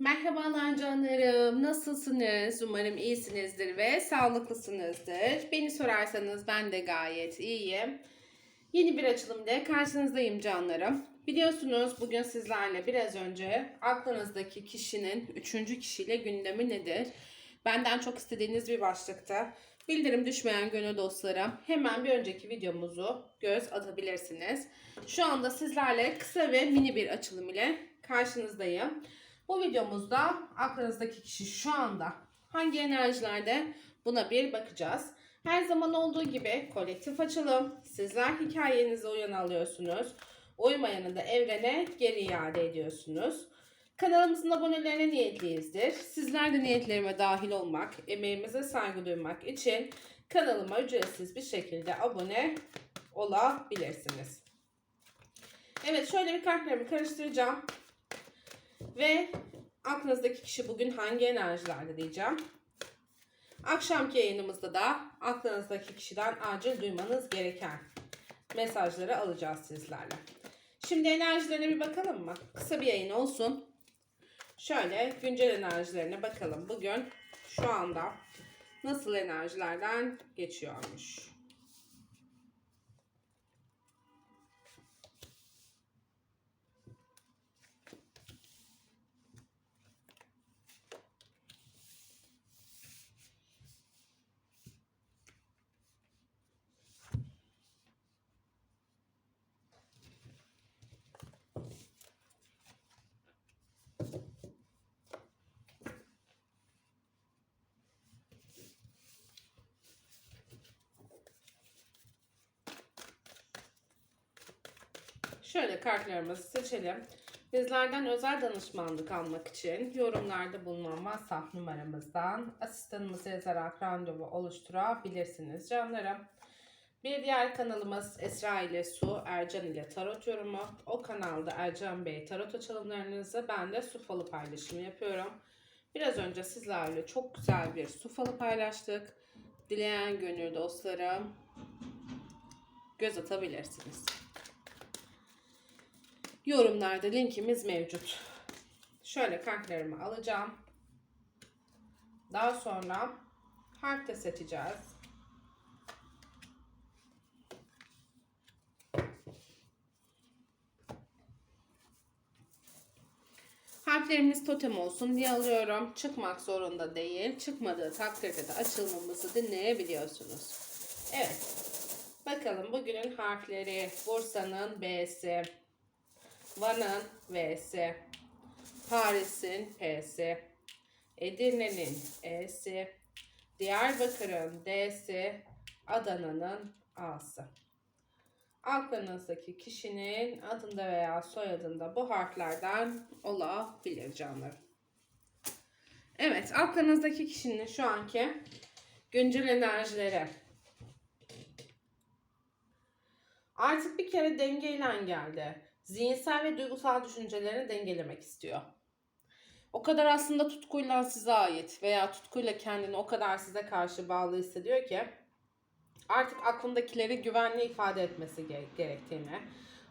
Merhabalar canlarım. Nasılsınız? Umarım iyisinizdir ve sağlıklısınızdır. Beni sorarsanız ben de gayet iyiyim. Yeni bir açılım ile karşınızdayım canlarım. Biliyorsunuz bugün sizlerle biraz önce aklınızdaki kişinin üçüncü kişiyle gündemi nedir? Benden çok istediğiniz bir başlıkta. Bildirim düşmeyen gönül dostlara hemen bir önceki videomuzu göz atabilirsiniz. Şu anda sizlerle kısa ve mini bir açılım ile karşınızdayım. Bu videomuzda aklınızdaki kişi şu anda hangi enerjilerde buna bir bakacağız. Her zaman olduğu gibi kolektif açılım. Sizler hikayenize uyan alıyorsunuz. Uymayanı da evrene geri iade ediyorsunuz. Kanalımızın abonelerine niyetliyizdir. Sizler de niyetlerime dahil olmak, emeğimize saygı duymak için kanalıma ücretsiz bir şekilde abone olabilirsiniz. Evet şöyle bir kartlarımı karıştıracağım. Ve aklınızdaki kişi bugün hangi enerjilerde diyeceğim. Akşamki yayınımızda da aklınızdaki kişiden acil duymanız gereken mesajları alacağız sizlerle. Şimdi enerjilerine bir bakalım mı? Kısa bir yayın olsun. Şöyle güncel enerjilerine bakalım. Bugün şu anda nasıl enerjilerden geçiyormuş. Şöyle kartlarımızı seçelim. Bizlerden özel danışmanlık almak için yorumlarda bulunan WhatsApp numaramızdan asistanımızı yazarak randevu oluşturabilirsiniz canlarım. Bir diğer kanalımız Esra ile Su, Ercan ile Tarot Yorumu. O kanalda Ercan Bey tarot açılımlarınızı ben de su falı paylaşımı yapıyorum. Biraz önce sizlerle çok güzel bir su falı paylaştık. Dileyen gönül dostlarım göz atabilirsiniz. Yorumlarda linkimiz mevcut. Şöyle kartlarımı alacağım. Daha sonra harf de seçeceğiz. Harflerimiz totem olsun diye alıyorum. Çıkmak zorunda değil. Çıkmadığı takdirde de açılmamızı dinleyebiliyorsunuz. Evet. Bakalım bugünün harfleri. Bursa'nın B'si. Van'ın V'si, Paris'in P'si, Edirne'nin E'si, Diyarbakır'ın D'si, Adana'nın A'sı. Aklınızdaki kişinin adında veya soyadında bu harflerden olabilir canlarım. Evet, aklınızdaki kişinin şu anki güncel enerjileri. Artık bir kere dengeyle geldi zihinsel ve duygusal düşüncelerini dengelemek istiyor. O kadar aslında tutkuyla size ait veya tutkuyla kendini o kadar size karşı bağlı hissediyor ki artık aklındakileri güvenli ifade etmesi gerektiğini,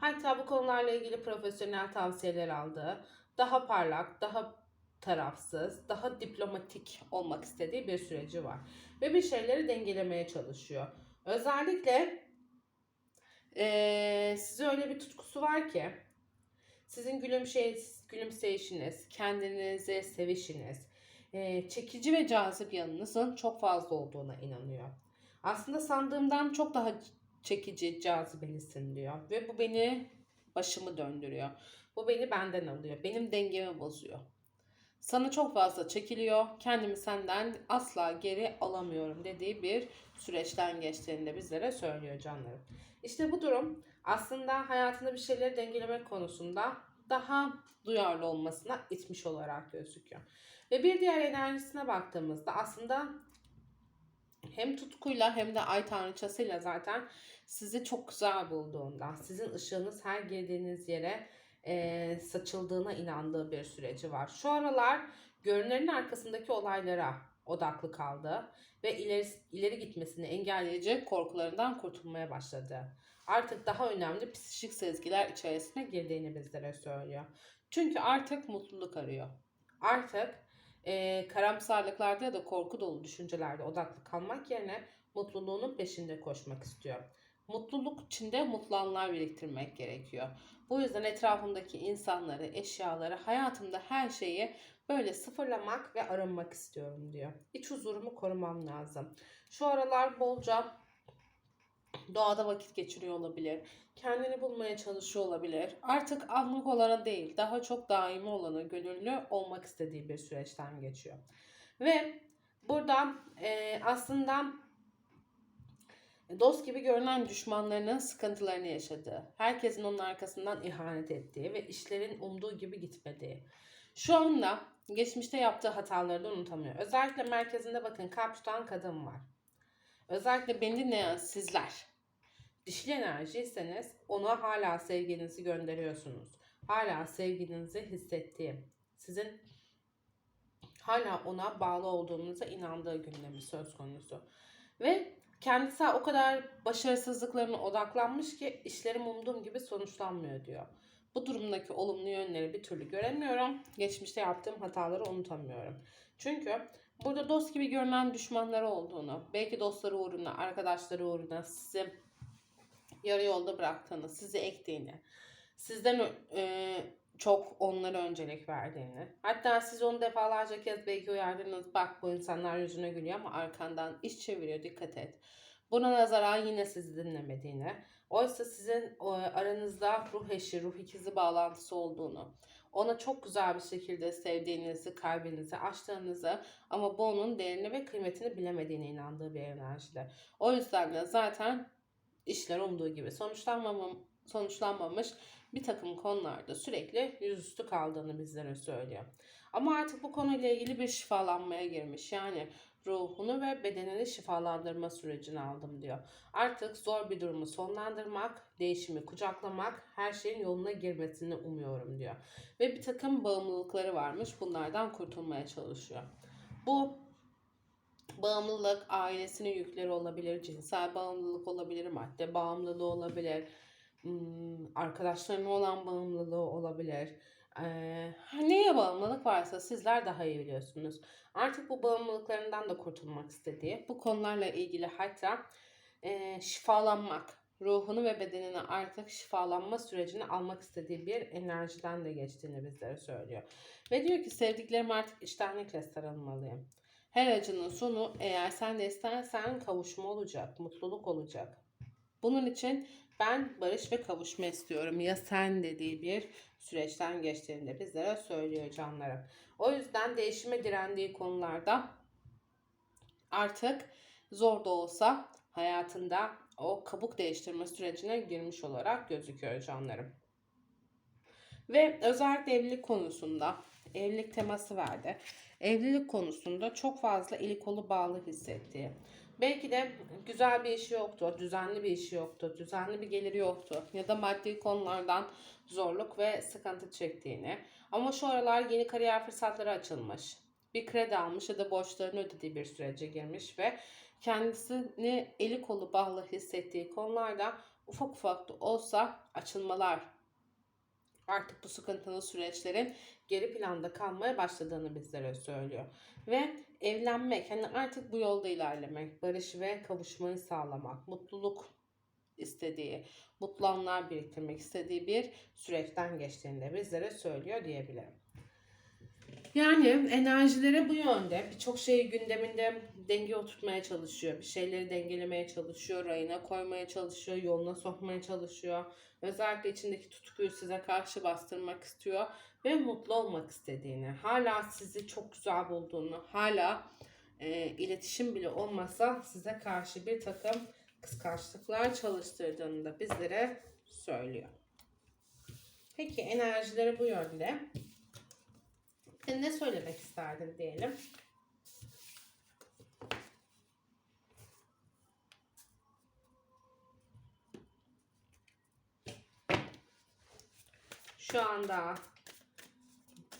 hatta bu konularla ilgili profesyonel tavsiyeler aldığı, daha parlak, daha tarafsız, daha diplomatik olmak istediği bir süreci var. Ve bir şeyleri dengelemeye çalışıyor. Özellikle ee, size öyle bir tutkusu var ki sizin gülümsey gülümseyişiniz, kendinize sevişiniz, e, çekici ve cazip yanınızın çok fazla olduğuna inanıyor. Aslında sandığımdan çok daha çekici, cazibelisin diyor. Ve bu beni başımı döndürüyor. Bu beni benden alıyor. Benim dengemi bozuyor. Sana çok fazla çekiliyor. Kendimi senden asla geri alamıyorum dediği bir süreçten geçtiğini de bizlere söylüyor canlarım. İşte bu durum aslında hayatında bir şeyleri dengelemek konusunda daha duyarlı olmasına itmiş olarak gözüküyor. Ve bir diğer enerjisine baktığımızda aslında hem tutkuyla hem de ay tanrıçasıyla zaten sizi çok güzel bulduğundan, sizin ışığınız her girdiğiniz yere e, saçıldığına inandığı bir süreci var. Şu aralar görünenin arkasındaki olaylara odaklı kaldı ve ileri, ileri gitmesini engelleyecek korkularından kurtulmaya başladı. Artık daha önemli psikik sezgiler içerisine girdiğini bizlere söylüyor. Çünkü artık mutluluk arıyor. Artık e, karamsarlıklarda ya da korku dolu düşüncelerde odaklı kalmak yerine mutluluğunun peşinde koşmak istiyor. Mutluluk içinde mutlu anlar biriktirmek gerekiyor. Bu yüzden etrafımdaki insanları, eşyaları, hayatımda her şeyi böyle sıfırlamak ve arınmak istiyorum diyor. İç huzurumu korumam lazım. Şu aralar bolca doğada vakit geçiriyor olabilir. Kendini bulmaya çalışıyor olabilir. Artık anlık olana değil, daha çok daimi olana gönüllü olmak istediği bir süreçten geçiyor. Ve burada e, aslında dost gibi görünen düşmanlarının sıkıntılarını yaşadığı, herkesin onun arkasından ihanet ettiği ve işlerin umduğu gibi gitmediği. Şu anda geçmişte yaptığı hataları da unutamıyor. Özellikle merkezinde bakın kalp tutan kadın var. Özellikle beni dinleyen sizler. Dişil enerjiyseniz ona hala sevginizi gönderiyorsunuz. Hala sevginizi hissettiği, sizin hala ona bağlı olduğunuza inandığı gündemi söz konusu. Ve kendisi o kadar başarısızlıklarına odaklanmış ki işlerim umduğum gibi sonuçlanmıyor diyor. Bu durumdaki olumlu yönleri bir türlü göremiyorum. Geçmişte yaptığım hataları unutamıyorum. Çünkü burada dost gibi görünen düşmanları olduğunu, belki dostları uğruna, arkadaşları uğruna sizi yarı yolda bıraktığını, sizi ektiğini, sizden e, çok onlara öncelik verdiğini. Hatta siz onu defalarca kez belki uyardınız. Bak bu insanlar yüzüne gülüyor ama arkandan iş çeviriyor dikkat et. Buna nazaran yine sizi dinlemediğini. Oysa sizin o, aranızda ruh eşi, ruh ikizi bağlantısı olduğunu, ona çok güzel bir şekilde sevdiğinizi, kalbinizi açtığınızı ama bu onun değerini ve kıymetini bilemediğine inandığı bir enerjide. O yüzden de zaten işler umduğu gibi sonuçlanmamam, sonuçlanmamış bir takım konularda sürekli yüzüstü kaldığını bizlere söylüyor. Ama artık bu konuyla ilgili bir şifalanmaya girmiş. Yani ruhunu ve bedenini şifalandırma sürecini aldım diyor. Artık zor bir durumu sonlandırmak, değişimi kucaklamak, her şeyin yoluna girmesini umuyorum diyor. Ve bir takım bağımlılıkları varmış. Bunlardan kurtulmaya çalışıyor. Bu bağımlılık ailesinin yükleri olabilir, cinsel bağımlılık olabilir, madde bağımlılığı olabilir, arkadaşlarına olan bağımlılığı olabilir. Ee, neye bağımlılık varsa sizler daha iyi biliyorsunuz. Artık bu bağımlılıklarından da kurtulmak istediği, bu konularla ilgili hatta e, şifalanmak, ruhunu ve bedenini artık şifalanma sürecini almak istediği bir enerjiden de geçtiğini bizlere söylüyor. Ve diyor ki sevdiklerim artık içtenlikle sarılmalıyım. Her acının sonu eğer sen de istersen kavuşma olacak, mutluluk olacak. Bunun için ben barış ve kavuşma istiyorum. Ya sen dediği bir süreçten geçtiğinde bizlere söylüyor canlarım. O yüzden değişime direndiği konularda artık zor da olsa hayatında o kabuk değiştirme sürecine girmiş olarak gözüküyor canlarım. Ve özellikle evlilik konusunda evlilik teması verdi. Evlilik konusunda çok fazla eli kolu bağlı hissettiği. Belki de güzel bir işi yoktu, düzenli bir işi yoktu, düzenli bir geliri yoktu ya da maddi konulardan zorluk ve sıkıntı çektiğini. Ama şu aralar yeni kariyer fırsatları açılmış. Bir kredi almış ya da borçlarını ödediği bir sürece girmiş ve kendisini eli kolu bağlı hissettiği konularda ufak ufak da olsa açılmalar artık bu sıkıntılı süreçlerin geri planda kalmaya başladığını bizlere söylüyor. Ve evlenmek, hani artık bu yolda ilerlemek, barış ve kavuşmayı sağlamak, mutluluk istediği, mutlu anlar biriktirmek istediği bir süreçten geçtiğini de bizlere söylüyor diyebilirim. Yani enerjileri bu yönde. Birçok şeyi gündeminde denge oturtmaya çalışıyor. Bir şeyleri dengelemeye çalışıyor, rayına koymaya çalışıyor, yoluna sokmaya çalışıyor. Özellikle içindeki tutkuyu size karşı bastırmak istiyor ve mutlu olmak istediğini, hala sizi çok güzel bulduğunu, hala e, iletişim bile olmasa size karşı bir takım kıskançlıklar çalıştırdığını da bizlere söylüyor. Peki enerjileri bu yönde. E, ne söylemek isterdin diyelim. Şu anda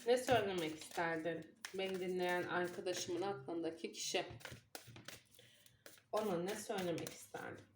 ne söylemek isterdin? Beni dinleyen arkadaşımın aklındaki kişi. Ona ne söylemek isterdin?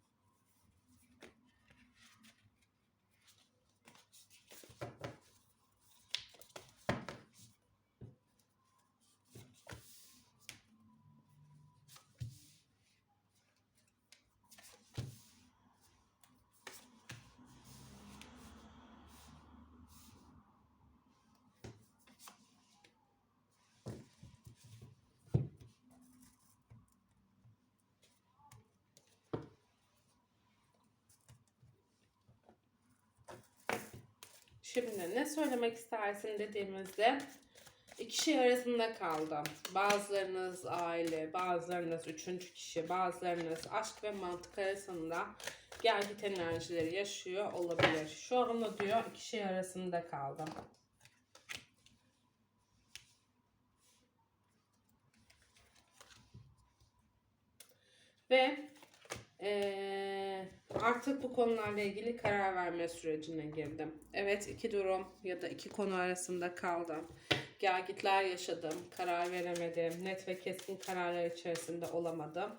Şimdi ne söylemek istersin dediğimizde iki şey arasında kaldım. Bazılarınız aile, bazılarınız üçüncü kişi, bazılarınız aşk ve mantık arasında gel git enerjileri yaşıyor olabilir. Şu anda diyor iki şey arasında kaldım. Ve eee, artık bu konularla ilgili karar verme sürecine girdim. Evet iki durum ya da iki konu arasında kaldım. Gelgitler yaşadım, karar veremedim, net ve keskin kararlar içerisinde olamadım.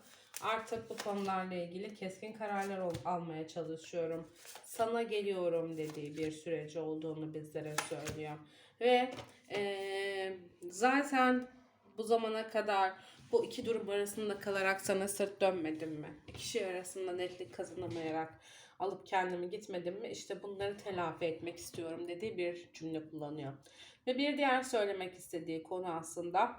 Artık bu konularla ilgili keskin kararlar almaya çalışıyorum. Sana geliyorum dediği bir süreci olduğunu bizlere söylüyor. Ve eee, zaten bu zamana kadar bu iki durum arasında kalarak sana sırt dönmedim mi? İki şey arasında netlik kazanamayarak alıp kendimi gitmedim mi? İşte bunları telafi etmek istiyorum dediği bir cümle kullanıyor. Ve bir diğer söylemek istediği konu aslında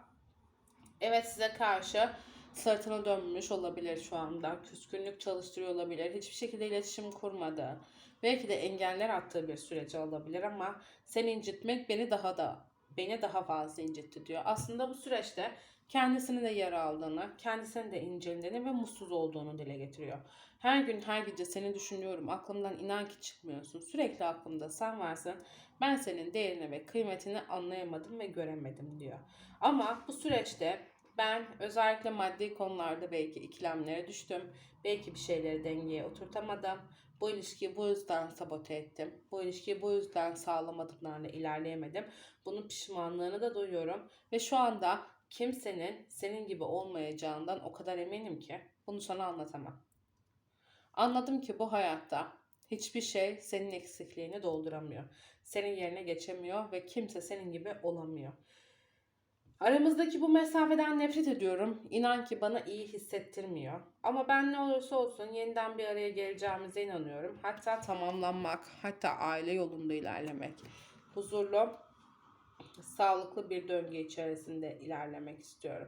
evet size karşı sırtına dönmüş olabilir şu anda. Küskünlük çalıştırıyor olabilir. Hiçbir şekilde iletişim kurmadı. Belki de engeller attığı bir süreci olabilir ama seni incitmek beni daha da beni daha fazla incitti diyor. Aslında bu süreçte kendisini de yara aldığını, kendisini de incindiğini ve mutsuz olduğunu dile getiriyor. Her gün her gece seni düşünüyorum. Aklımdan inan ki çıkmıyorsun. Sürekli aklımda sen varsın. Ben senin değerini ve kıymetini anlayamadım ve göremedim diyor. Ama bu süreçte ben özellikle maddi konularda belki ikilemlere düştüm. Belki bir şeyleri dengeye oturtamadım. Bu ilişkiyi bu yüzden sabote ettim. Bu ilişkiyi bu yüzden sağlam adımlarla ilerleyemedim. Bunun pişmanlığını da duyuyorum. Ve şu anda kimsenin senin gibi olmayacağından o kadar eminim ki bunu sana anlatamam. Anladım ki bu hayatta hiçbir şey senin eksikliğini dolduramıyor. Senin yerine geçemiyor ve kimse senin gibi olamıyor. Aramızdaki bu mesafeden nefret ediyorum. İnan ki bana iyi hissettirmiyor. Ama ben ne olursa olsun yeniden bir araya geleceğimize inanıyorum. Hatta tamamlanmak, hatta aile yolunda ilerlemek. Huzurlu, sağlıklı bir döngü içerisinde ilerlemek istiyorum.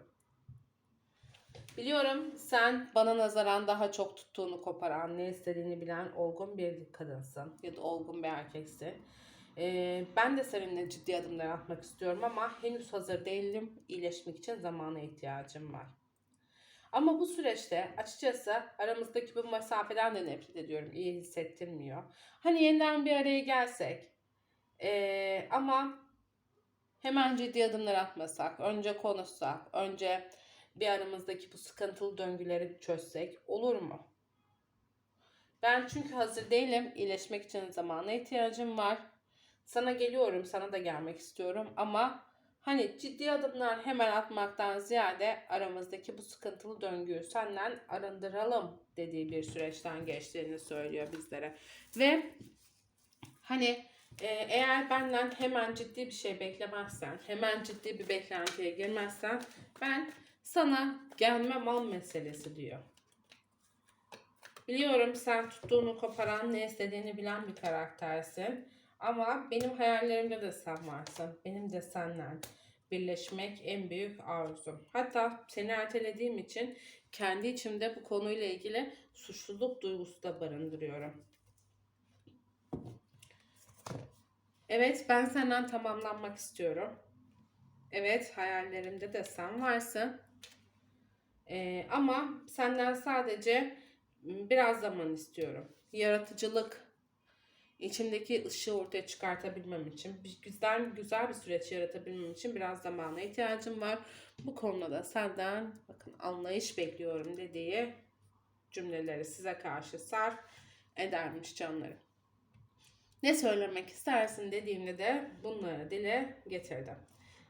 Biliyorum sen bana nazaran daha çok tuttuğunu koparan, ne istediğini bilen olgun bir kadınsın ya da olgun bir erkeksin. Ee, ben de seninle ciddi adımlar atmak istiyorum ama henüz hazır değilim. İyileşmek için zamana ihtiyacım var. Ama bu süreçte açıkçası aramızdaki bu mesafeden de nefret ediyorum. İyi hissettirmiyor. Hani yeniden bir araya gelsek ee, ama hemen ciddi adımlar atmasak, önce konuşsak, önce bir aramızdaki bu sıkıntılı döngüleri çözsek olur mu? Ben çünkü hazır değilim. İyileşmek için zamana ihtiyacım var. Sana geliyorum, sana da gelmek istiyorum ama hani ciddi adımlar hemen atmaktan ziyade aramızdaki bu sıkıntılı döngüyü senden arındıralım dediği bir süreçten geçtiğini söylüyor bizlere. Ve hani e, eğer benden hemen ciddi bir şey beklemezsen, hemen ciddi bir beklentiye girmezsen ben sana gelmem al meselesi diyor. Biliyorum sen tuttuğunu koparan, ne istediğini bilen bir karaktersin. Ama benim hayallerimde de sen varsın. Benim de senden birleşmek en büyük arzum. Hatta seni ertelediğim için kendi içimde bu konuyla ilgili suçluluk duygusu da barındırıyorum. Evet ben senden tamamlanmak istiyorum. Evet hayallerimde de sen varsın. Ee, ama senden sadece biraz zaman istiyorum. Yaratıcılık, içimdeki ışığı ortaya çıkartabilmem için, güzel güzel bir süreç yaratabilmem için biraz zamana ihtiyacım var. Bu konuda da senden bakın anlayış bekliyorum dediği cümleleri size karşı sarf edermiş canlarım. Ne söylemek istersin dediğimde de bunları dile getirdim.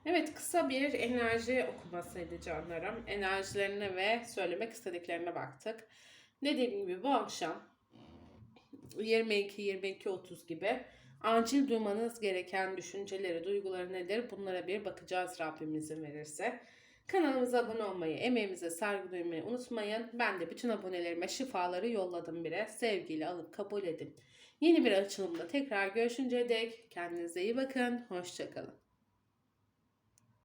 Evet kısa bir enerji okumasıydı canlarım. Enerjilerine ve söylemek istediklerine baktık. Dediğim gibi bu akşam 22-22-30 gibi acil duymanız gereken düşünceleri, duyguları nedir? Bunlara bir bakacağız Rabbim verirse. Kanalımıza abone olmayı, emeğimize saygı duymayı unutmayın. Ben de bütün abonelerime şifaları yolladım bile. Sevgiyle alıp kabul edin. Yeni bir açılımda tekrar görüşünceye dek kendinize iyi bakın. Hoşçakalın.